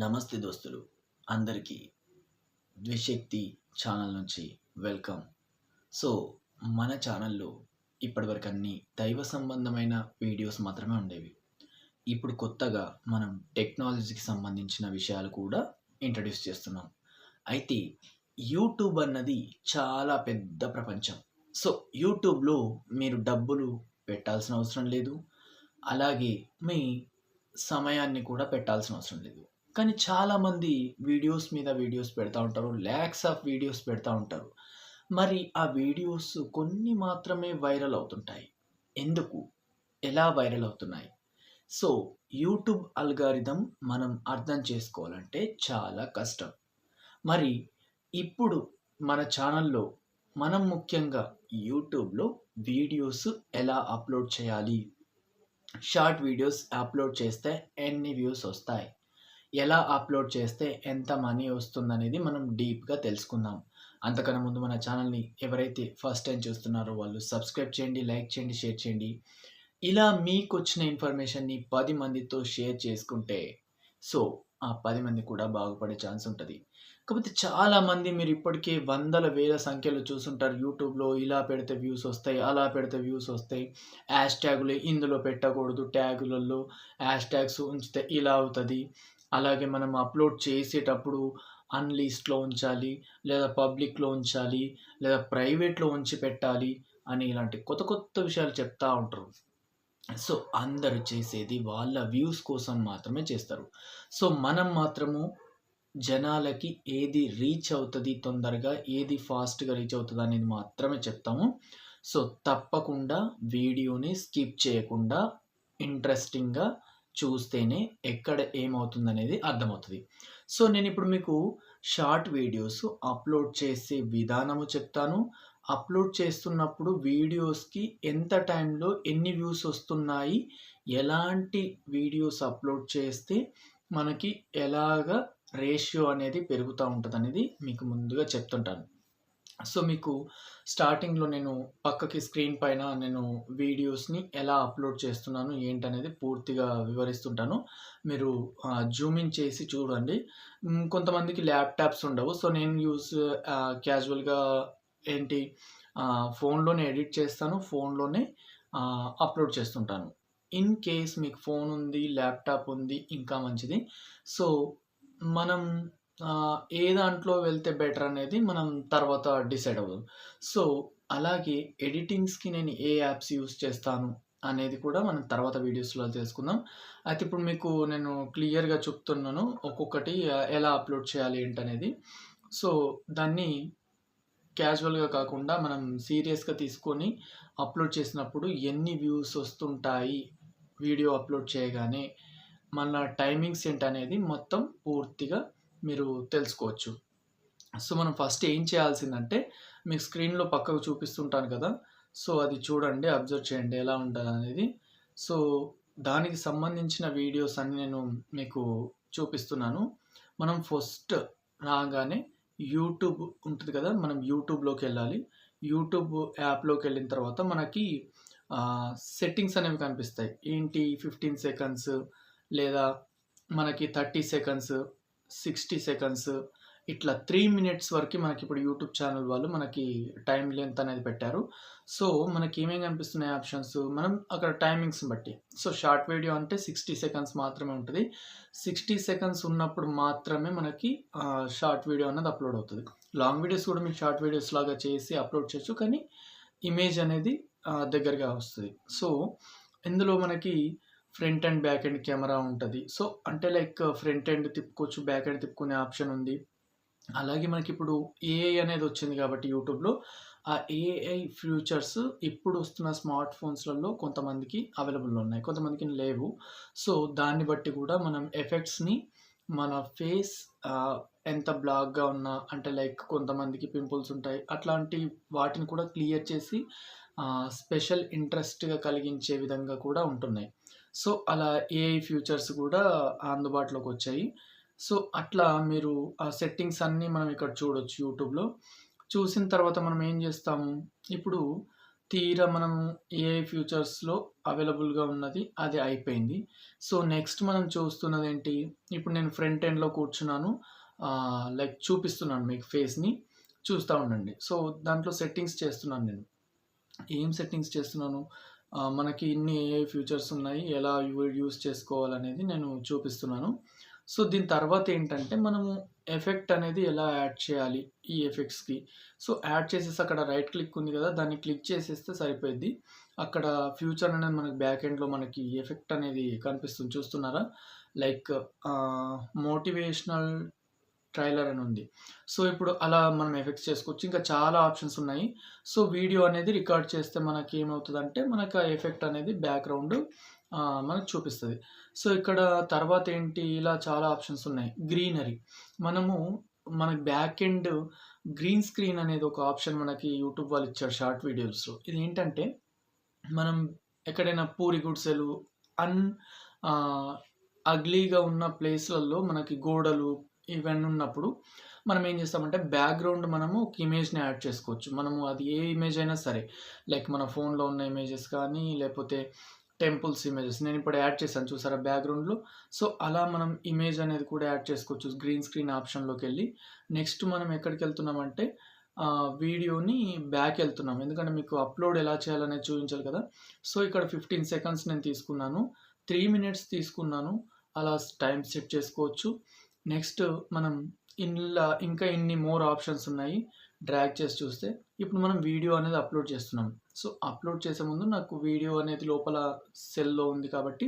నమస్తే దోస్తులు. అందరికీ ద్విశక్తి ఛానల్ నుంచి వెల్కమ్. సో మన ఛానల్లో ఇప్పటివరకు అన్ని దైవ సంబంధమైన వీడియోస్ మాత్రమే ఉండేవి. ఇప్పుడు కొత్తగా మనం టెక్నాలజీకి సంబంధించిన విషయాలు కూడా ఇంట్రడ్యూస్ చేస్తున్నాం. అయితే యూట్యూబ్ అన్నది చాలా పెద్ద ప్రపంచం. సో యూట్యూబ్లో మీరు డబ్బులు పెట్టాల్సిన అవసరం లేదు. అలాగే మీ సమయాన్ని కూడా పెట్టాల్సిన అవసరం లేదు. కానీ చాలామంది వీడియోస్ మీద వీడియోస్ పెడతా ఉంటారు ల్యాక్స్ ఆఫ్ వీడియోస్ పెడతా ఉంటారు. మరి ఆ వీడియోస్ కొన్ని మాత్రమే వైరల్ అవుతుంటాయి. ఎందుకు? ఎలా వైరల్ అవుతున్నాయి? సో యూట్యూబ్ అల్గారిథం మనం అర్థం చేసుకోవాలంటే చాలా కష్టం. మరి ఇప్పుడు మన ఛానల్లో మనం ముఖ్యంగా యూట్యూబ్లో వీడియోస్ ఎలా అప్లోడ్ చేయాలి? షార్ట్ వీడియోస్ అప్లోడ్ చేస్తే ఎన్ని వ్యూస్ వస్తాయి? ఎలా అప్లోడ్ చేస్తే ఎంత మనీ వస్తుందనేది మనం డీప్గా తెలుసుకుందాం. అంతకన్నా ముందు మన ఛానల్ని ఎవరైతే ఫస్ట్ టైం చూస్తున్నారో వాళ్ళు సబ్స్క్రైబ్ చేయండి లైక్ చేయండి షేర్ చేయండి. ఇలా మీకు వచ్చిన ఇన్ఫర్మేషన్ని పది మందితో షేర్ చేసుకుంటే సో ఆ పది మంది కూడా బాగుపడే ఛాన్స్ ఉంటుంది. కాకపోతే చాలామంది మీరు ఇప్పటికే వందల వేల సంఖ్యలో చూసుంటారు యూట్యూబ్లో ఇలా పెడితే వ్యూస్ వస్తాయి అలా పెడితే వ్యూస్ వస్తాయి. హ్యాష్ ట్యాగులు ఇందులో పెట్టకూడదు ట్యాగులలో హ్యాష్ ట్యాగ్స్ ఉంచితే ఇలా అవుతుంది. అలాగే మనం అప్లోడ్ చేసేటప్పుడు అన్లిస్ట్లో ఉంచాలి లేదా పబ్లిక్లో ఉంచాలి లేదా ప్రైవేట్లో ఉంచి పెట్టాలి అని ఇలాంటి కొత్త కొత్త విషయాలు చెప్తూ ఉంటారు. సో అందరు చేసేది వాళ్ళ వ్యూస్ కోసం మాత్రమే చేస్తారు. సో మనం మాత్రము జనాలకి ఏది రీచ్ అవుతుంది తొందరగా ఏది ఫాస్ట్గా రీచ్ అవుతుంది అనేది మాత్రమే చెప్తాము. సో తప్పకుండా వీడియోని స్కిప్ చేయకుండా ఇంట్రెస్టింగ్గా చూస్తేనే ఎక్కడ ఏమవుతుంది అనేది అర్థమవుతుంది. సో నేను ఇప్పుడు మీకు షార్ట్ వీడియోస్ అప్లోడ్ చేసే విధానము చెప్తాను. అప్లోడ్ చేస్తున్నప్పుడు వీడియోస్కి ఎంత టైంలో ఎన్ని వ్యూస్ వస్తున్నాయి ఎలాంటి వీడియోస్ అప్లోడ్ చేస్తే మనకి ఎలాగ రేషియో అనేది పెరుగుతూ ఉంటుంది అనేది మీకు ముందుగా చెప్తుంటాను. సో మీకు స్టార్టింగ్లో నేను పక్కకి స్క్రీన్ పైన నేను వీడియోస్ని ఎలా అప్లోడ్ చేస్తున్నాను ఏంటనేది పూర్తిగా వివరిస్తుంటాను. మీరు జూమింగ్ చేసి చూడండి. కొంతమందికి ల్యాప్టాప్స్ ఉండవు. సో నేను యూస్ క్యాజువల్గా ఏంటి ఫోన్లోనే ఎడిట్ చేస్తాను. ఫోన్లోనే అప్లోడ్ చేస్తుంటాను. ఇన్ కేస్ మీకు ఫోన్ ఉంది ల్యాప్టాప్ ఉంది ఇంకా మంచిది. సో మనం ఏ దాంట్లో వెళ్తే బెటర్ అనేది మనం తర్వాత డిసైడ్ అవ్వదు. సో అలాగే ఎడిటింగ్స్కి నేను ఏ యాప్స్ యూస్ చేస్తాను అనేది కూడా మనం తర్వాత వీడియోస్లో చేసుకుందాం అయితే ఇప్పుడు మీకు నేను క్లియర్గా చెప్తున్నాను ఒక్కొక్కటి ఎలా అప్లోడ్ చేయాలి ఏంటనేది. సో దాన్ని క్యాజువల్గా కాకుండా మనం సీరియస్గా తీసుకొని అప్లోడ్ చేసినప్పుడు ఎన్ని వ్యూస్ వస్తుంటాయి వీడియో అప్లోడ్ చేయగానే మన టైమింగ్స్ ఏంటనేది మొత్తం పూర్తిగా మీరు తెలుసుకోవచ్చు. సో మనం ఫస్ట్ ఏం చేయాల్సిందంటే మీకు స్క్రీన్లో పక్కకు చూపిస్తుంటాను కదా సో అది చూడండి అబ్జర్వ్ చేయండి ఎలా ఉంటుంది అనేది సో దానికి సంబంధించిన వీడియోస్ అన్ని నేను మీకు చూపిస్తున్నాను. మనం ఫస్ట్ రాగానే యూట్యూబ్ ఉంటుంది కదా మనం యూట్యూబ్లోకి వెళ్ళాలి. యూట్యూబ్ యాప్లోకి వెళ్ళిన తర్వాత మనకి సెట్టింగ్స్ అనేవి కనిపిస్తాయి. ఏంటి? ఫిఫ్టీన్ సెకండ్స్ లేదా మనకి థర్టీ సెకండ్స్ సిక్స్టీ సెకండ్స్ ఇట్లా త్రీ మినిట్స్ వరకు మనకి ఇప్పుడు యూట్యూబ్ ఛానల్ వాళ్ళు మనకి టైం లెంత్ అనేది పెట్టారు. సో మనకి ఏమేమి కనిపిస్తున్నాయి ఆప్షన్స్ మనం అక్కడ టైమింగ్స్ బట్టి. సో షార్ట్ వీడియో అంటే సిక్స్టీ సెకండ్స్ మాత్రమే ఉంటుంది. సిక్స్టీ సెకండ్స్ ఉన్నప్పుడు మాత్రమే మనకి షార్ట్ వీడియో అనేది అప్లోడ్ అవుతుంది. లాంగ్ వీడియోస్ కూడా మీకు షార్ట్ వీడియోస్ లాగా చేసి అప్లోడ్ చేయొచ్చు. కానీ ఇమేజ్ అనేది దగ్గరగా వస్తుంది. సో ఇందులో మనకి front and back and camera ఉంటుంది. సో అంటే లైక్ uh, ఫ్రంట్ ఎండ్ తిప్పుకోవచ్చు బ్యాక్ ఎండ్ తిప్పుకునే ఆప్షన్ ఉంది. అలాగే మనకి ఇప్పుడు ఏఐ అనేది వచ్చింది కాబట్టి యూట్యూబ్లో. ఆ ఏఐ ఫ్యూచర్స్ ఇప్పుడు వస్తున్న స్మార్ట్ ఫోన్స్లలో కొంతమందికి అవైలబుల్ ఉన్నాయి కొంతమందికి లేవు. సో దాన్ని బట్టి కూడా మనం ఎఫెక్ట్స్ని మన ఫేస్ ఎంత బ్లాక్గా ఉన్నా అంటే లైక్ కొంతమందికి పింపుల్స్ ఉంటాయి అట్లాంటి వాటిని కూడా క్లియర్ చేసి స్పెషల్ ఇంట్రెస్ట్గా కలిగించే విధంగా కూడా ఉంటున్నాయి. సో అలా ఏఐ ఫ్యూచర్స్ కూడా అందుబాటులోకి వచ్చాయి సో అట్లా మీరు ఆ సెట్టింగ్స్ అన్నీ మనం ఇక్కడ చూడొచ్చు యూట్యూబ్లో చూసిన తర్వాత మనం ఏం చేస్తాము ఇప్పుడు తీరా మనం ఏఐ ఫ్యూచర్స్‌లో అవైలబుల్‌గా ఉన్నది అది అయిపోయింది. సో, నెక్స్ట్ మనం చూస్తున్నదేంటి? ఇప్పుడు నేను ఫ్రంట్ ఎండ్‌లో కూర్చున్నాను. లైక్ చూపిస్తున్నాను మీకు ఫేస్‌ని. చూస్తూ ఉండండి. సో, దాంట్లో సెట్టింగ్స్ చేస్తున్నాను నేను. ఏం సెట్టింగ్స్ చేస్తున్నాను? మనకి ఇన్ని ఏఐ ఫ్యూచర్స్ ఉన్నాయి. ఎలా యూ యూజ్ చేసుకోవాలనేది నేను చూపిస్తున్నాను. సో, దీని తర్వాత ఏంటంటే మనము ఎఫెక్ట్ అనేది ఎలా యాడ్ చేయాలి ఈ ఎఫెక్ట్స్‌కి. సో, యాడ్ చేసేసి అక్కడ రైట్ క్లిక్ ఉంది కదా దాన్ని క్లిక్ చేసేస్తే సరిపోయింది అక్కడ ఫ్యూచర్ అనేది మనకి బ్యాక్ ఎండ్‌లో మనకి ఎఫెక్ట్ అనేది కనిపిస్తుంది చూస్తున్నారా? లైక్ మోటివేషనల్ ట్రైలర్ అని ఉంది. సో, ఇప్పుడు అలా మనం ఎఫెక్ట్స్ చేసుకోవచ్చు. ఇంకా చాలా ఆప్షన్స్ ఉన్నాయి. సో, వీడియో అనేది రికార్డ్ చేస్తే మనకి ఏమవుతుందంటే మనకు ఆ ఎఫెక్ట్ అనేది బ్యాక్‌గ్రౌండ్ మనకు చూపిస్తుంది సో, ఇక్కడ తర్వాత ఏంటి ఇలా చాలా ఆప్షన్స్ ఉన్నాయి. గ్రీనరీ మనము మనకి బ్యాక్ ఎండ్ గ్రీన్ స్క్రీన్ అనేది ఒక ఆప్షన్ మనకి యూట్యూబ్ వాళ్ళు ఇచ్చారు షార్ట్ వీడియోస్‌లో. ఏంటంటే మనం ఎక్కడైనా పూరి గుడిసెలు అన్ అగ్లీగా ఉన్న ప్లేస్‌లలో మనకి గోడలు ఇవన్నీ ఉన్నప్పుడు మనం ఏం చేస్తామంటే బ్యాక్‌గ్రౌండ్ మనము ఒక ఇమేజ్‌ని యాడ్ చేసుకోవచ్చు. మనము అది ఏ ఇమేజ్ అయినా సరే లైక్ మన ఫోన్‌లో ఉన్న ఇమేజెస్ కానీ లేకపోతే టెంపుల్స్ ఇమేజెస్ నేను ఇప్పుడు యాడ్ చేశాను చూసారా బ్యాక్‌గ్రౌండ్‌లో. సో, అలా మనం ఇమేజ్ అనేది కూడా యాడ్ చేసుకోవచ్చు. గ్రీన్ స్క్రీన్ ఆప్షన్లోకి వెళ్ళి నెక్స్ట్ మనం ఎక్కడికి వెళ్తున్నామంటే వీడియోని బ్యాక్ వెళ్తున్నాం ఎందుకంటే మీకు అప్‌లోడ్ ఎలా చేయాలనేది చూపించాలి కదా! సో, ఇక్కడ 15 సెకండ్స్ నేను తీసుకున్నాను. త్రీ మినిట్స్ తీసుకున్నాను. అలా టైం సెట్ చేసుకోవచ్చు. నెక్స్ట్ మనం ఇలా ఇంకా ఇన్ని మోర్ ఆప్షన్స్ ఉన్నాయి. డ్రాగ్ చేసి చూస్తే ఇప్పుడు మనం వీడియో అనేది అప్‌లోడ్ చేస్తున్నాం. సో, అప్‌లోడ్ చేసే ముందు నాకు వీడియో అనేది లోపల సెల్‌లో ఉంది కాబట్టి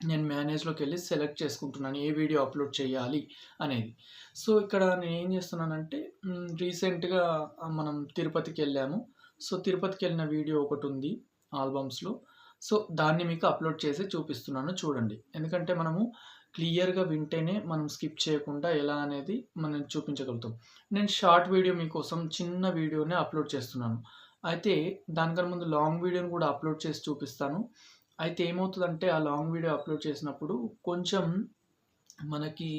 నేను మేనేజ్లోకి వెళ్ళి సెలెక్ట్ చేసుకుంటున్నాను. ఏ వీడియో అప్‌లోడ్ చేయాలి అనేది. సో, ఇక్కడ నేనేం చేస్తున్నానంటే రీసెంట్‌గా మనం తిరుపతికి వెళ్ళాము సో, తిరుపతికి వెళ్ళిన వీడియో ఒకటి ఉంది ఆల్బమ్స్‌లో. సో, దాన్ని మీకు అప్‌లోడ్ చేసి చూపిస్తున్నాను చూడండి. ఎందుకంటే మనము క్లియర్‌గా వింటేనే మనం స్కిప్ చేయకుండా ఎలా అనేది మనం చూపించగలుగుతాం. నేను షార్ట్ వీడియో మీకోసం చిన్న వీడియోనే అప్‌లోడ్ చేస్తున్నాను. అయితే దానికన్నా ముందు లాంగ్ వీడియోని కూడా అప్‌లోడ్ చేసి చూపిస్తాను. అయితే ఏమవుతుందంటే ఆ లాంగ్ వీడియో అప్‌లోడ్ చేసినప్పుడు కొంచెం మనకి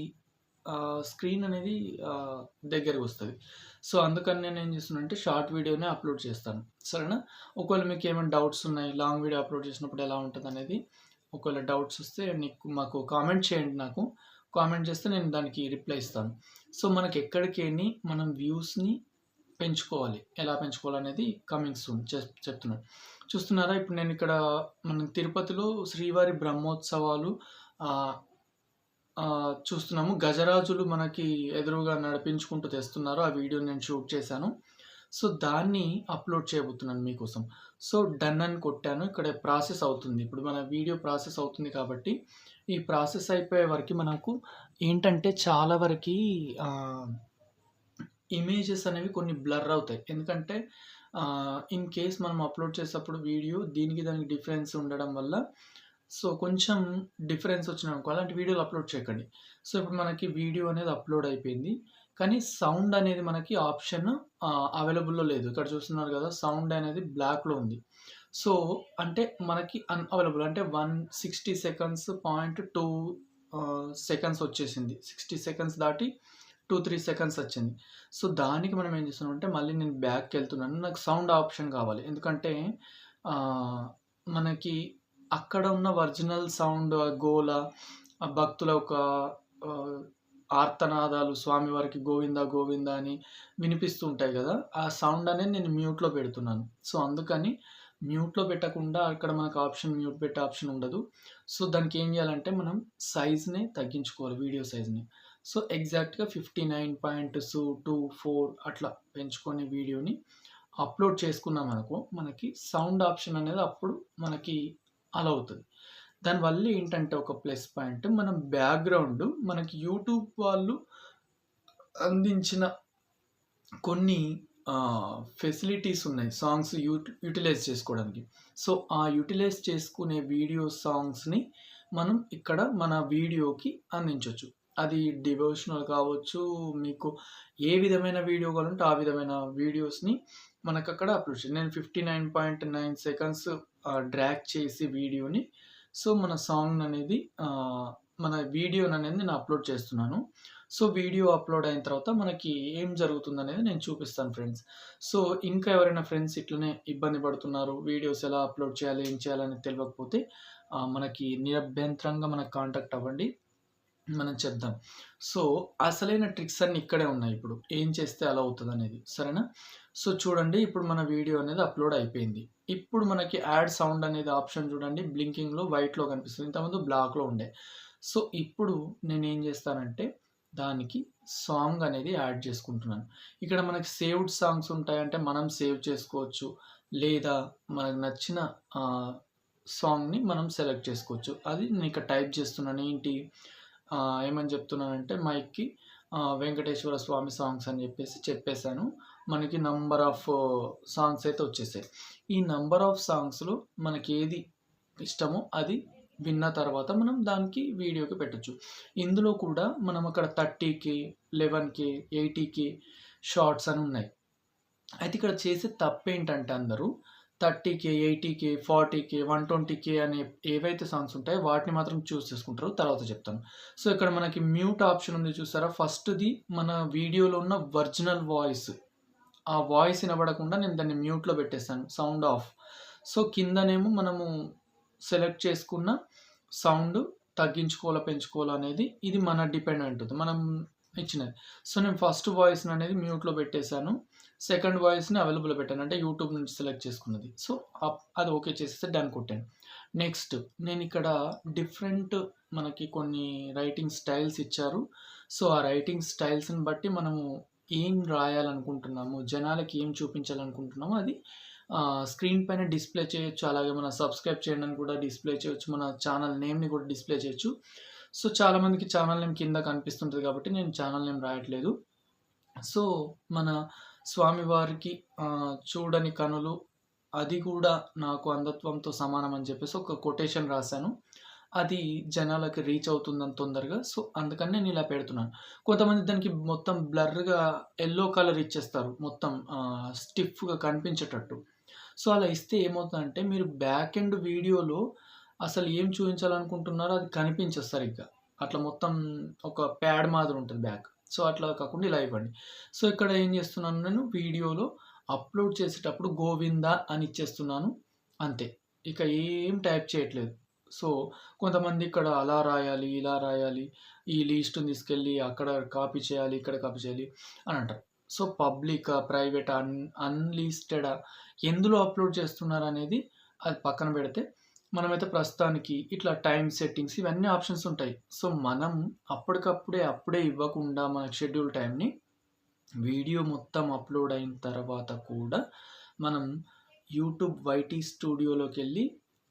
స్క్రీన్ అనేది దగ్గరకు వస్తుంది సో, అందుకని నేను ఏం చేస్తున్నానంటే షార్ట్ వీడియోనే అప్‌లోడ్ చేస్తాను. సరేనా? ఒకవేళ మీకు ఏమైనా డౌట్స్ ఉన్నాయి లాంగ్ వీడియో అప్‌లోడ్ చేసినప్పుడు ఎలా ఉంటదనేది ఒకవేళ డౌట్స్ వస్తే నీకు మాకు కామెంట్ చేయండి నాకు. కామెంట్ చేస్తే నేను దానికి రిప్లై ఇస్తాను. సో, మనకి ఎక్కడికేని మనం వ్యూస్‌ని పెంచుకోవాలి. ఎలా పెంచుకోవాలనేది కమింగ్ సూన్ చెప్ చెప్తున్నాను. చూస్తున్నారా? ఇప్పుడు నేను ఇక్కడ మనం తిరుపతిలో శ్రీవారి బ్రహ్మోత్సవాలు చూస్తున్నాము. గజరాజులు మనకి ఎదురుగా నడిపించుకుంటూ తెస్తున్నారు. ఆ వీడియో నేను షూట్ చేశాను. సో, దాన్ని అప్‌లోడ్ చేయబోతున్నాను మీకోసం. సో, డన్ అని కొట్టాను. ఇక్కడ ప్రాసెస్ అవుతుంది. ఇప్పుడు మన వీడియో ప్రాసెస్ అవుతుంది కాబట్టి ఈ ప్రాసెస్ అయిపోయే వరకు మనకు ఏంటంటే చాలా వరకి ఇమేజెస్ అనేవి కొన్ని బ్లర్ అవుతాయి. ఎందుకంటే ఇన్ కేస్ మనం అప్‌లోడ్ చేసేటప్పుడు వీడియో దీనికి దానికి డిఫరెన్స్ ఉండడం వల్ల సో, కొంచెం డిఫరెన్స్ వచ్చిందనుకో అలాంటి వీడియోలు అప్‌లోడ్ చేయకండి. సో, ఇప్పుడు మనకి వీడియో అనేది అప్‌లోడ్ అయిపోయింది. కానీ సౌండ్ అనేది మనకి ఆప్షన్ అవైలబుల్‌లో లేదు. ఇక్కడ చూస్తున్నారు కదా! సౌండ్ అనేది బ్లాక్‌లో ఉంది. సో, అంటే మనకి అన్‌అవైలబుల్ అంటే 160 సెకండ్స్ పాయింట్ టూ సెకండ్స్ వచ్చేసింది. 60 సెకండ్స్ దాటి 2, 3 సెకండ్స్ వచ్చింది. సో, దానికి మనం ఏం చేస్తున్నామంటే మళ్ళీ నేను బ్యాక్‌కెళ్తున్నాను. నాకు సౌండ్ ఆప్షన్ కావాలి. ఎందుకంటే మనకి అక్కడ ఉన్న ఒరిజినల్ సౌండ్ గోల, భక్తుల ఒక ఆర్తనాదాలు స్వామివారికి గోవింద గోవింద అని వినిపిస్తూ ఉంటాయి కదా ఆ సౌండ్ అనేది నేను మ్యూట్‌లో పెడుతున్నాను. సో, అందుకని మ్యూట్‌లో పెట్టకుండా అక్కడ మనకు ఆప్షన్ మ్యూట్ పెట్టే ఆప్షన్ ఉండదు. సో, దానికి ఏం చేయాలంటే మనం సైజ్‌ని తగ్గించుకోవాలి వీడియో సైజ్‌ని. సో, ఎగ్జాక్ట్‌గా 59.224 అట్లా పెంచుకొని వీడియోని అప్‌లోడ్ చేసుకున్నామనుకో మనకి సౌండ్ ఆప్షన్ అనేది అప్పుడు మనకి అలా అవుతుంది దానివల్ల ఏంటంటే ఒక ప్లస్ పాయింట్ మనం బ్యాక్‌గ్రౌండ్ మనకి యూట్యూబ్ వాళ్ళు అందించిన కొన్ని ఫెసిలిటీస్ ఉన్నాయి. సాంగ్స్ యూట్ యుటిలైజ్ చేసుకోవడానికి. సో, ఆ యుటిలైజ్ చేసుకునే వీడియో సాంగ్స్‌ని మనం ఇక్కడ మన వీడియోకి అందించవచ్చు అది డివోషనల్ కావచ్చు, మీకు ఏ విధమైన వీడియో కావాలంటే ఆ విధమైన వీడియోస్‌ని మనకక్కడ అప్‌లోడ్ చేయాలి. నేను 59.9 సెకండ్స్ డ్రాక్ చేసి వీడియోని సో, మన సాంగ్ అనేది మన మన వీడియోననేది నేను అప్‌లోడ్ చేస్తున్నాను. సో, వీడియో అప్‌లోడ్ అయిన తర్వాత మనకి ఏం జరుగుతుందనేది నేను చూపిస్తాను ఫ్రెండ్స్. సో, ఇంకా ఎవరైనా ఫ్రెండ్స్ ఇట్లనే ఇబ్బంది పడుతున్నారు. వీడియోస్ ఎలా అప్‌లోడ్ చేయాలి? ఏం చేయాలని తెలియకపోతే మనకి నిరభ్యంతరంగా మనకు కాంటాక్ట్ అవ్వండి. మనం చెప్దాం. సో, అసలైన ట్రిక్స్ అన్నీ ఇక్కడే ఉన్నాయి ఇప్పుడు. ఏం చేస్తే అలా అవుతదనేది. సరేనా? సో, చూడండి ఇప్పుడు మన వీడియో అనేది అప్‌లోడ్ అయిపోయింది. ఇప్పుడు మనకి యాడ్ సౌండ్ అనేది ఆప్షన్ చూడండి బ్లింకింగ్‌లో వైట్‌లో కనిపిస్తుంది. ఇంతకుముందు బ్లాక్‌లో ఉండే. సో, ఇప్పుడు నేను ఏం చేస్తానంటే దానికి సాంగ్ అనేది యాడ్ చేసుకుంటున్నాను. ఇక్కడ మనకి సేవ్డ్ సాంగ్స్ ఉంటాయంటే మనం సేవ్ చేసుకోవచ్చు. లేదా మనకు నచ్చిన సాంగ్‌ని మనం సెలెక్ట్ చేసుకోవచ్చు. అది నేను ఇక్కడ టైప్ చేస్తున్నాను. ఏంటి ఏమని చెప్తున్నానంటే మైక్‌కి వెంకటేశ్వర స్వామి సాంగ్స్ అని చెప్పేసి చెప్పేసాను. మనకి నంబర్ ఆఫ్ సాంగ్స్ అయితే వచ్చేసాయి. ఈ నంబర్ ఆఫ్ సాంగ్స్‌లో మనకి ఏది ఇష్టమో అది విన్న తర్వాత మనం దానికి వీడియోకి పెట్టొచ్చు. ఇందులో కూడా మనం అక్కడ 30కే, 11కే, 80కే షార్ట్స్ అని ఉన్నాయి. అయితే ఇక్కడ చేసే తప్పేంటంటే అందరూ 30కే, 80కే, 40కే, 120కే అనే ఏవైతే సాంగ్స్ ఉంటాయో వాటిని మాత్రం చూస్ చేసుకుంటారో తర్వాత చెప్తాను. సో, ఇక్కడ మనకి మ్యూట్ ఆప్షన్ ఉంది చూసారా? ఫస్ట్‌ది మన వీడియోలో ఉన్న ఒరిజినల్ వాయిస్. ఆ వాయిస్ వినబడకుండా నేను దాన్ని మ్యూట్‌లో పెట్టేసాను. Sound of. సో, కిందనేమో మనము సెలెక్ట్ చేసుకున్న సౌండ్ తగ్గించుకోవాలా, పెంచుకోవాలా అనేది ఇది మన డిపెండ్ అంటుంది మనం ఇచ్చినది. సో, నేను ఫస్ట్ వాయిస్‌ని అనేది మ్యూట్‌లో పెట్టేసాను. సెకండ్ వాయిస్‌ని అవైలబుల్ పెట్టాను. అంటే యూట్యూబ్ నుంచి సెలెక్ట్ చేసుకున్నది. సో, అప్ అది ఓకే చేసేస్తే డన్ కొట్టాను. నెక్స్ట్ నేను ఇక్కడ డిఫరెంట్ మనకి కొన్ని రైటింగ్ స్టైల్స్ ఇచ్చారు. సో, ఆ రైటింగ్ స్టైల్స్‌ని బట్టి మనము ఏం రాయాలనుకుంటున్నాము, జనాలకి ఏం చూపించాలనుకుంటున్నామో అది స్క్రీన్ పైన డిస్‌ప్లే చేయొచ్చు. అలాగే మన సబ్‌స్క్రైబ్ చేయండి అని కూడా డిస్‌ప్లే చేయొచ్చు. మన ఛానల్ నేమ్‌ని కూడా డిస్‌ప్లే చేయొచ్చు. సో, చాలామందికి ఛానల్ నేమ్ కింద కనిపిస్తుంటుంది కాబట్టి నేను ఛానల్ నేమ్ రాయట్లేదు. సో, మన స్వామివారికి చూడని కనులు అది కూడా నాకు అంధత్వంతో సమానం అని చెప్పేసి ఒక కొటేషన్ రాశాను అది జనాలకి రీచ్ అవుతుందని తొందరగా. సో, అందుకని నేను ఇలా పెడుతున్నాను. కొంతమంది దానికి మొత్తం బ్లర్‌గా ఎల్లో కలర్ ఇచ్చేస్తారు. మొత్తం స్టిఫ్‌గా కనిపించేటట్టు. సో, అలా ఇస్తే ఏమవుతుందంటే మీరు బ్యాక్ ఎండ్ వీడియోలో అసలు ఏం చూపించాలనుకుంటున్నారో అది కనిపించదు సరిగ్గా. అట్లా మొత్తం ఒక ప్యాడ్ మాదిరి ఉంటుంది బ్యాక్. సో, అట్లా కాకుండా ఇలా ఇవ్వండి. సో, ఇక్కడ ఏం చేస్తున్నాను నేను వీడియోలో అప్‌లోడ్ చేసేటప్పుడు గోవిందా అని ఇచ్చేస్తున్నాను. అంతే. ఇక ఏం టైప్ చేయట్లేదు. సో, కొంతమంది ఇక్కడ అలా రాయాలి, ఇలా రాయాలి, ఈ లిస్ట్‌ని తీసుకెళ్ళి అక్కడ కాపీ చేయాలి, ఇక్కడ కాపీ చేయాలి అని అంటారు. So, public private un unlisted ఎందులో అప్‌లోడ్ చేస్తున్నారు అనేది అది పక్కన పెడితే మనమైతే ప్రస్తుతానికి ఇట్లా టైం సెట్టింగ్స్ ఇవన్నీ ఆప్షన్స్ ఉంటాయి. సో, మనం అప్పటికప్పుడే అప్పుడే ఇవ్వకుండా మన షెడ్యూల్ టైంని వీడియో మొత్తం అప్‌లోడ్ అయిన తర్వాత కూడా మనం యూట్యూబ్ వైటీ స్టూడియోలోకి వెళ్ళి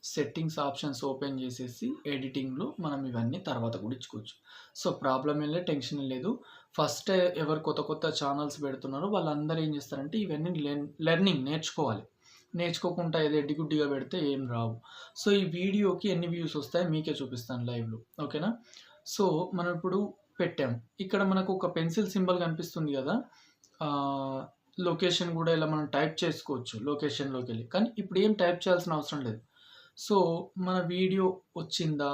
సెట్టింగ్స్ ఆప్షన్స్ ఓపెన్ చేసేసి ఎడిటింగ్‌లో మనం ఇవన్నీ తర్వాత కూడా ఇచ్చుకోవచ్చు. సో, ప్రాబ్లం ఏం లేదు. టెన్షన్ ఏం లేదు. ఫస్ట్ ఎవరు కొత్త కొత్త ఛానల్స్ పెడుతున్నారో వాళ్ళందరూ ఏం చేస్తారంటే ఇవన్నీ లెర్నింగ్ నేర్చుకోవాలి. నేర్చుకోకుండా ఏదో ఎడ్డిగుడ్డిగా పెడితే ఏం రావు. సో, ఈ వీడియోకి ఎన్ని వ్యూస్ వస్తాయో మీకే చూపిస్తాను లైవ్‌లో. ఓకేనా? సో, మనం ఇప్పుడు పెట్టాం. ఇక్కడ మనకు ఒక పెన్సిల్ సింబల్ కనిపిస్తుంది కదా! లొకేషన్ కూడా ఇలా మనం టైప్ చేసుకోవచ్చు లొకేషన్లోకి వెళ్ళి కానీ ఇప్పుడు ఏం టైప్ చేయాల్సిన అవసరం లేదు. సో, మన వీడియో వచ్చిందా?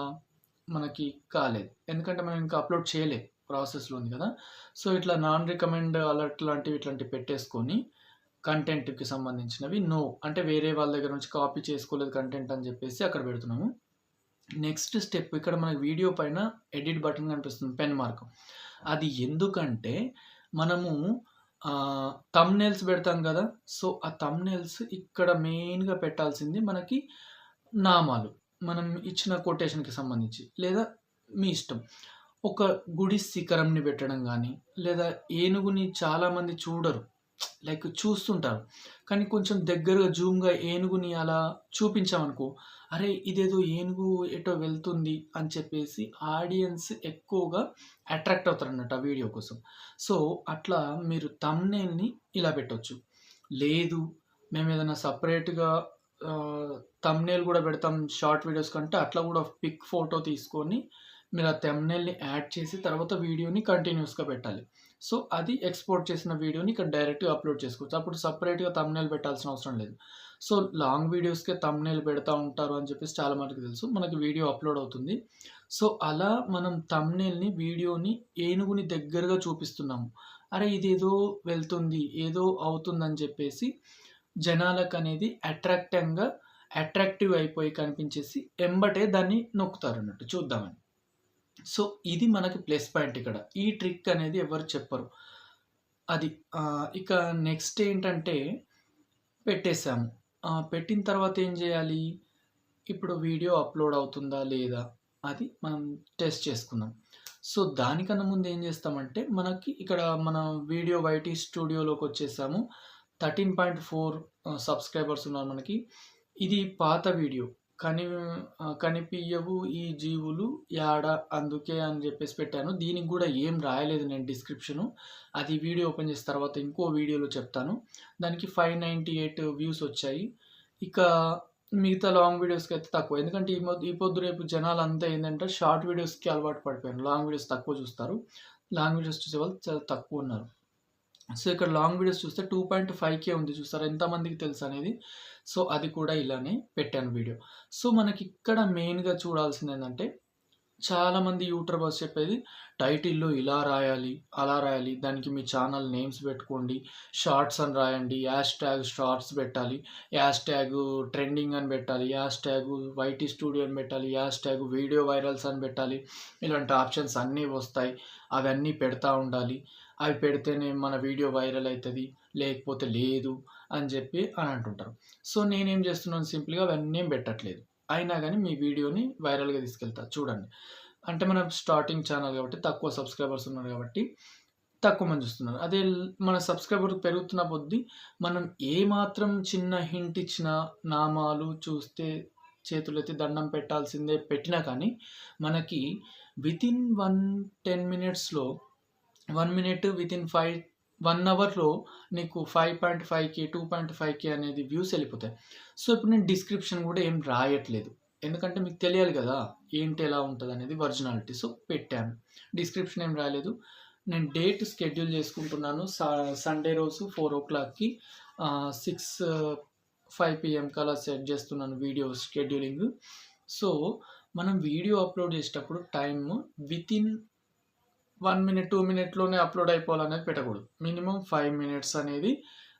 మనకి కాలేదు. ఎందుకంటే మనం ఇంకా అప్‌లోడ్ చేయలే. ప్రాసెస్‌లో ఉంది కదా! సో, ఇట్లా నాన్ రికమెండ్ అలర్ట్ లాంటివి ఇట్లాంటివి పెట్టేసుకొని కంటెంట్‌కి సంబంధించినవి నో అంటే వేరే వాళ్ళ దగ్గర నుంచి కాపీ చేసుకోలేదు కంటెంట్ అని చెప్పేసి అక్కడ పెడుతున్నాము. నెక్స్ట్ స్టెప్ ఇక్కడ మనకి వీడియో పైన ఎడిట్ బటన్ కనిపిస్తుంది పెన్ మార్క్. అది ఎందుకంటే మనము తమ్ థంబ్‌నెయిల్స్ పెడతాం కదా! సో, ఆ థంబ్‌నెయిల్స్ ఇక్కడ మెయిన్‌గా పెట్టాల్సింది మనకి నామాలు. మనం ఇచ్చిన కొటేషన్‌కి సంబంధించి. లేదా మీ ఇష్టం. ఒక గుడి శిఖరంని పెట్టడం కానీ లేదా ఏనుగుని చాలామంది చూడరు. లైక్ చూస్తుంటారు. కానీ కొంచెం దగ్గరగా జూమ్‌గా ఏనుగుని అలా చూపించామనుకో, అరే! ఇదేదో ఏనుగు ఎటో వెళ్తుంది అని చెప్పేసి ఆడియన్స్ ఎక్కువగా అట్రాక్ట్ అవుతారన్నట్టు ఆ వీడియో కోసం. సో, అట్లా మీరు తమ్నేల్ని ఇలా పెట్టొచ్చు. లేదు మేము ఏదైనా సపరేట్గా ఆహ్, కూడా పెడతాం షార్ట్ వీడియోస్ కంటే అట్లా కూడా పిక్ ఫోటో తీసుకొని మీరు ఆ థంబ్‌నెయిల్‌ని యాడ్ చేసి తర్వాత వీడియోని కంటిన్యూస్గా పెట్టాలి. సో, అది ఎక్స్‌పోర్ట్ చేసిన వీడియోని ఇక్కడ డైరెక్ట్‌గా అప్‌లోడ్ చేసుకోవచ్చు. అప్పుడు సపరేట్గా థంబ్‌నెయిల్ పెట్టాల్సిన అవసరం లేదు. సో, లాంగ్ వీడియోస్‌కే థంబ్‌నెయిల్ పెడతా ఉంటారు అని చెప్పేసి చాలా మందికి తెలుసు. మనకి వీడియో అప్‌లోడ్ అవుతుంది. సో, అలా మనం తమ్నేల్ని వీడియోని ఏనుగుని దగ్గరగా చూపిస్తున్నాము. అరే! ఇదేదో వెళ్తుంది, ఏదో అవుతుందని చెప్పేసి జనాలకు అనేది అట్రాక్టంగా అట్రాక్టివ్ అయిపోయి కనిపించేసి ఎంబటే దాన్ని నొక్కుతారు అన్నట్టు చూద్దామని. సో, ఇది మనకి ప్లస్ పాయింట్ ఇక్కడ. ఈ ట్రిక్ అనేది ఎవరు చెప్పరు. అది. ఇక నెక్స్ట్ ఏంటంటే పెట్టేశాము పెట్టిన తర్వాత ఏం చేయాలి ఇప్పుడు వీడియో అప్‌లోడ్ అవుతుందా? లేదా? అది మనం టెస్ట్ చేసుకుందాం. సో, దానికన్నా ముందు ఏం చేస్తామంటే మనకి ఇక్కడ మన వీడియో వైటీ స్టూడియోలోకి వచ్చేసాము థర్టీన్ పాయింట్ ఫోర్ సబ్‌స్క్రైబర్స్ ఉన్నారు మనకి. ఇది పాత వీడియో. కని కనిపించవు ఈ జీవులు యాడ అందుకే అని చెప్పేసి పెట్టాను. దీనికి కూడా ఏం రాయలేదు నేను డిస్క్రిప్షను. అది వీడియో ఓపెన్ చేసిన తర్వాత ఇంకో వీడియోలో చెప్తాను. దానికి 598 వ్యూస్ వచ్చాయి. ఇక మిగతా లాంగ్ వీడియోస్కి అయితే తక్కువ. ఎందుకంటే ఈ ఈ పొద్దు రేపు జనాలు అంతా ఏంటంటే షార్ట్ వీడియోస్‌కి అలవాటు పడిపోయారు. లాంగ్ వీడియోస్ తక్కువ చూస్తారు. లాంగ్ వీడియోస్ చూసేవాళ్ళు చాలా తక్కువ ఉన్నారు సో, ఇక్కడ లాంగ్ వీడియోస్ చూస్తే 2.5కే ఉంది చూస్తారు ఎంతమందికి తెలుసు అనేది సో, అది కూడా ఇలానే పెట్టాను వీడియో. సో, మనకి ఇక్కడ మెయిన్‌గా చూడాల్సింది ఏంటంటే చాలామంది యూట్యూబర్స్ చెప్పేది టైటిల్‌లో ఇలా రాయాలి, అలా రాయాలి. దానికి మీ ఛానల్ నేమ్స్ పెట్టుకోండి. షార్ట్స్ అని రాయండి. యాష్ ట్యాగ్ షార్ట్స్ పెట్టాలి. యాష్ ట్యాగ్ ట్రెండింగ్ అని పెట్టాలి. యాష్ ట్యాగ్ వైటీ స్టూడియో అని పెట్టాలి. యాష్ ట్యాగ్ వీడియో వైరల్స్ అని పెట్టాలి. ఇలాంటి ఆప్షన్స్ అన్నీ వస్తాయి. అవన్నీ పెడతా ఉండాలి. అవి పెడితేనే మన వీడియో వైరల్ అవుతుంది లేకపోతే లేదు అని చెప్పి అని అంటుంటారు. సో, నేనేం చేస్తున్నాను సింపుల్‌గా అవన్నీ పెట్టట్లేదు. అయినా కానీ మీ వీడియోని వైరల్‌గా తీసుకెళ్తా చూడండి. అంటే మనం స్టార్టింగ్ ఛానల్ కాబట్టి తక్కువ సబ్‌స్క్రైబర్స్ ఉన్నారు కాబట్టి తక్కువ మంది చూస్తున్నారు. అదే మన సబ్‌స్క్రైబర్ పెరుగుతున్న కొద్దీ మనం ఏ మాత్రం చిన్న హింట్ ఇచ్చిన నామాలు చూస్తే చేతులెత్తి దండం పెట్టాల్సిందే పెట్టినా కానీ మనకి వితిన్ 1, 10 మినిట్స్‌లో one minute within five one అవర్‌లో నీకు 5.5కే, 2.5కే అనేది వ్యూస్ వెళ్ళిపోతాయి సో, ఇప్పుడు నేను డిస్క్రిప్షన్ కూడా ఏం రాయట్లేదు. ఎందుకంటే మీకు తెలియాలి కదా ఏంటి ఎలా ఉంటదనేది ఒరిజినాలిటీ. సో, పెట్టాను. డిస్క్రిప్షన్ ఏం రాయలేదు. నేను డేట్ షెడ్యూల్ చేసుకుంటున్నాను. సండే రోజు 4:00కి ఆహ్, 6 5 పీఎంకి అలా సెట్ చేస్తున్నాను వీడియో షెడ్యూలింగ్. సో, మనం వీడియో అప్‌లోడ్ చేసేటప్పుడు time within one minute, two మినిట్‌లోనే upload అయిపోవాలనేది పెట్టకూడదు. మినిమమ్ ఫైవ్ మినిట్స్ అనేది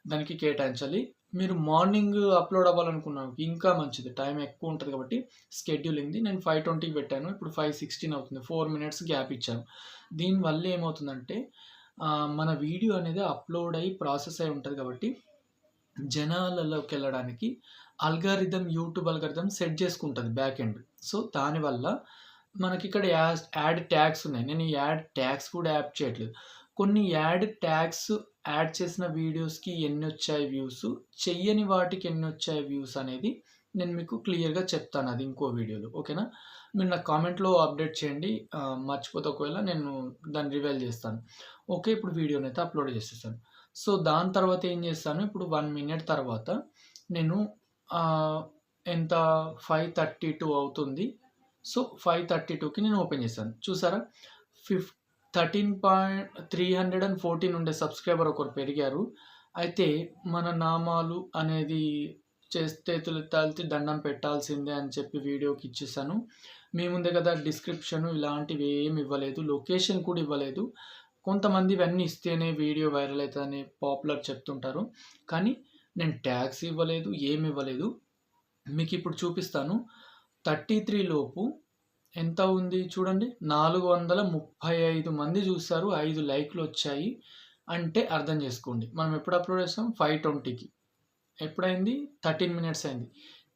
దానికి కేటాయించాలి. మీరు మార్నింగ్ అప్‌లోడ్ అవ్వాలనుకున్నాను ఇంకా మంచిది. టైం ఎక్కువ ఉంటుంది కాబట్టి షెడ్యూలింగ్‌ది నేను 5:20కి పెట్టాను. ఇప్పుడు 5:16 అవుతుంది. ఫోర్ మినిట్స్ గ్యాప్ ఇచ్చాను. దీనివల్ల ఏమవుతుందంటే మన వీడియో అనేది అప్‌లోడ్ అయ్యి ప్రాసెస్ అయ్యి ఉంటుంది కాబట్టి జనాలలోకి వెళ్ళడానికి అల్గారిథం యూట్యూబ్ అల్గారిథమ్ సెట్ చేసుకుంటుంది బ్యాక్ ఎండ్. సో, దానివల్ల మనకి ఇక్కడ యాడ్ ట్యాగ్స్ ఉన్నాయి. నేను ఈ యాడ్ ట్యాగ్స్ కూడా యాడ్ చేయట్లేదు. కొన్ని యాడ్ ట్యాగ్స్ యాడ్ చేసిన వీడియోస్‌కి ఎన్ని వచ్చాయి వ్యూస్, చెయ్యని వాటికి ఎన్ని వచ్చాయి వ్యూస్ అనేది నేను మీకు క్లియర్‌గా చెప్తాను అది ఇంకో వీడియోలో. ఓకేనా? మీరు నా కామెంట్‌లో అప్డేట్ చేయండి. మర్చిపోతే ఒకవేళ నేను దాన్ని రివైల్ చేస్తాను. ఓకే. ఇప్పుడు వీడియోనైతే అప్‌లోడ్ చేసేస్తాను సో, దాని తర్వాత ఏం చేస్తాను ఇప్పుడు వన్ మినిట్ తర్వాత నేను ఎంత ఫైవ్ థర్టీ టూ అవుతుంది. సో, 5:32కి నేను ఓపెన్ చేశాను. చూసారా? ఫిఫ్ 13 పాయింట్ 314 ఉండే సబ్‌స్క్రైబర్ ఒకరు పెరిగారు. అయితే మన నామాలు అనేది చేసి తాల్చి దండం పెట్టాల్సిందే అని చెప్పి వీడియోకి ఇచ్చేసాను. మీ ముందే కదా డిస్క్రిప్షన్ ఇలాంటివి ఏమి ఇవ్వలేదు. లొకేషన్ కూడా ఇవ్వలేదు. కొంతమంది ఇవన్నీ ఇస్తేనే వీడియో వైరల్ అవుతుందని పాపులర్ చెప్తుంటారు. కానీ నేను ట్యాక్స్ ఇవ్వలేదు. ఏమి ఇవ్వలేదు. మీకు ఇప్పుడు చూపిస్తాను. 33 లోపు ఎంత ఉంది చూడండి. 435 మంది చూస్తారు ఐదు లైక్లు వచ్చాయి అంటే అర్థం చేసుకోండి. మనం ఎప్పుడు అప్‌లోడ్ చేసాం? 5:20కి. ఎప్పుడైంది? 13 మినిట్స్ అయింది.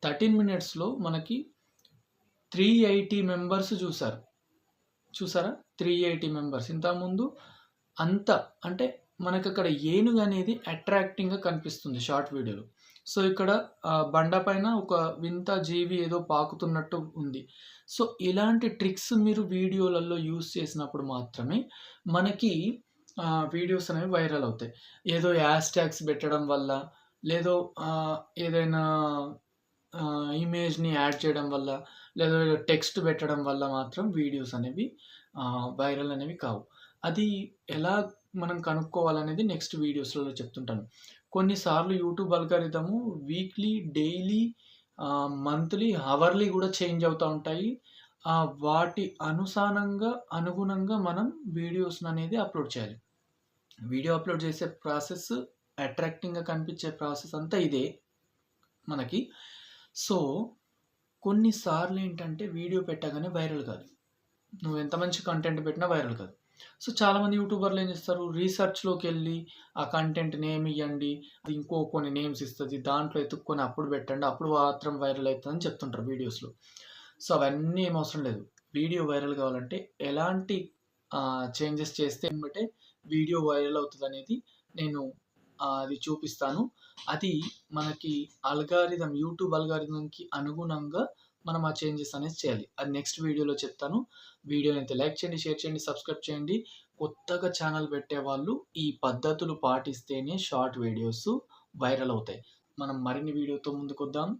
13 మినిట్స్‌లో మనకి 380 మెంబర్స్ చూసారు. చూసారా? 380 మెంబర్స్. ఇంతకుముందు అంత అంటే మనకు అక్కడ ఏనుగు అనేది అట్రాక్టింగ్‌గా కనిపిస్తుంది షార్ట్ వీడియోలో. సో, ఇక్కడ బండ పైన ఒక వింత జీవి ఏదో పాకుతున్నట్టు ఉంది. సో, ఇలాంటి ట్రిక్స్ మీరు వీడియోలలో యూస్ చేసినప్పుడు మాత్రమే మనకి వీడియోస్ అనేవి వైరల్ అవుతాయి. ఏదో యాష్ ట్యాగ్స్ పెట్టడం వల్ల, లేదో ఏదైనా ఇమేజ్‌ని యాడ్ చేయడం వల్ల, లేదా టెక్స్ట్ పెట్టడం వల్ల మాత్రం వీడియోస్ అనేవి వైరల్ అనేవి కావు. అది ఎలా మనం కనుక్కోవాలనేది నెక్స్ట్ వీడియోస్‌లలో చెప్తుంటాను. కొన్నిసార్లు YouTube algorithm weekly, daily monthly, hourly కూడా చేంజ్ అవుతూ ఉంటాయి. ఆ వాటి అనుసానంగా, అనుగుణంగా మనం వీడియోస్ని అనేది అప్‌లోడ్ చేయాలి. వీడియో అప్‌లోడ్ చేసే ప్రాసెస్ అట్రాక్టింగ్‌గా కనిపించే ప్రాసెస్ అంతా ఇదే మనకి. సో, కొన్నిసార్లు ఏంటంటే వీడియో పెట్టగానే వైరల్ కాదు. నువ్వు ఎంత మంచి కంటెంట్ పెట్టినా వైరల్ కాదు. సో, చాలామంది యూట్యూబర్లు ఏం చేస్తారు రీసెర్చ్లోకి వెళ్ళి ఆ కంటెంట్ నేమ్ ఇవ్వండి అది ఇంకో కొన్ని నేమ్స్ ఇస్తుంది దాంట్లో ఎత్తుక్కొని అప్పుడు పెట్టండి. అప్పుడు మాత్రం వైరల్ అవుతుందని చెప్తుంటారు వీడియోస్‌లో. సో, అవన్నీ ఏం అవసరం లేదు. వీడియో వైరల్ కావాలంటే ఎలాంటి చేంజెస్ చేస్తే ఎమ్మటే వీడియో వైరల్ అవుతదనేది నేను అది చూపిస్తాను. అది మనకి అల్గారిథం యూట్యూబ్ అల్గారిథంకి అనుగుణంగా మనం ఆ చేంజెస్ అనేది చేయాలి. అది నెక్స్ట్ వీడియోలో చెప్తాను. వీడియోనైతే లైక్ చేయండి, షేర్ చేయండి, సబ్స్క్రైబ్ చేయండి. కొత్తగా ఛానల్ పెట్టే వాళ్ళు ఈ పద్ధతులు పాటిస్తేనే షార్ట్ వీడియోస్ వైరల్ అవుతాయి. మనం మరిన్ని వీడియోతో ముందుకొద్దాం.